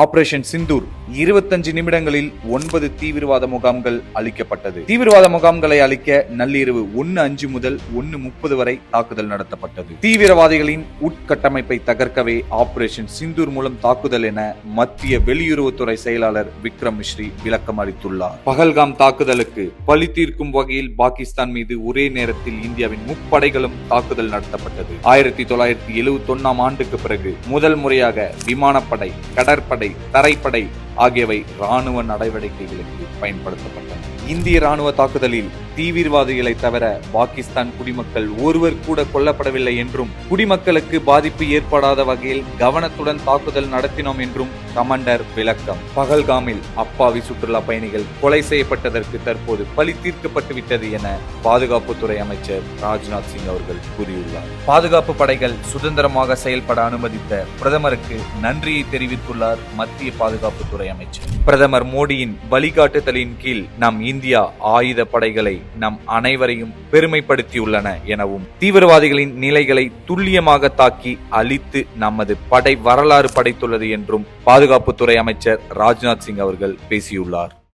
Operation Sindoor. இருபத்தஞ்சு நிமிடங்களில் ஒன்பது தீவிரவாத முகாம்கள் அளிக்கப்பட்டது. தீவிரவாத முகாம்களை அளிக்க நள்ளிரவு ஒன்னு அஞ்சு முதல் ஒன்னு முப்பது வரை தாக்குதல் நடத்தப்பட்டது. தீவிரவாதிகளின் உட்கட்டமைப்பை தகர்க்கவே ஆபரேஷன் சிந்தூர் மூலம் தாக்குதல் என மத்திய வெளியுறவுத்துறை செயலாளர் விக்ரம் மிஸ்ரி விளக்கம் அளித்துள்ளார். பகல்காம் தாக்குதலுக்கு பழி தீர்க்கும் வகையில் பாகிஸ்தான் மீது ஒரே நேரத்தில் இந்தியாவின் முப்படைகளும் தாக்குதல் நடத்தப்பட்டது. ஆயிரத்தி தொள்ளாயிரத்தி எழுவத்தி ஒன்னாம் ஆண்டுக்கு பிறகு முதல் முறையாக விமானப்படை கடற்படை தரைப்படை ஆகியவை ராணுவ நடவடிக்கைகளுக்கு பயன்படுத்தப்பட்டன. இந்திய ராணுவ தாக்குதலில் தீவிரவாதிகளை தவிர பாகிஸ்தான் குடிமக்கள் ஒருவர் கூட கொல்லப்படவில்லை என்றும் குடிமக்களுக்கு பாதிப்பு ஏற்படாத வகையில் கவனத்துடன் தாக்குதல் நடத்தினோம் என்றும் கமாண்டர் விளக்கம். பகல்காமில் அப்பாவி சுற்றுலா பயணிகள் கொலை செய்யப்பட்டதற்கு தற்போது பழி தீர்க்கப்பட்டுவிட்டது என பாதுகாப்புத்துறை அமைச்சர் ராஜ்நாத் சிங் அவர்கள் கூறியுள்ளார். பாதுகாப்பு படைகள் சுதந்திரமாக செயல்பட அனுமதித்த பிரதமருக்கு நன்றியை தெரிவித்துள்ளார் மத்திய பாதுகாப்புத்துறை அமைச்சர். பிரதமர் மோடியின் வழிகாட்டுதலின் கீழ் நம் இந்தியா ஆயுத படைகளை நம் அனைவரையும் பெருமைப்படுத்தியுள்ளன எனவும் தீவிரவாதிகளின் நிலைகளை துல்லியமாக தாக்கி அழித்து நமது படை வரலாறு படைத்துள்ளது என்றும் பாதுகாப்புத்துறை அமைச்சர் ராஜ்நாத் சிங் அவர்கள் பேசியுள்ளார்.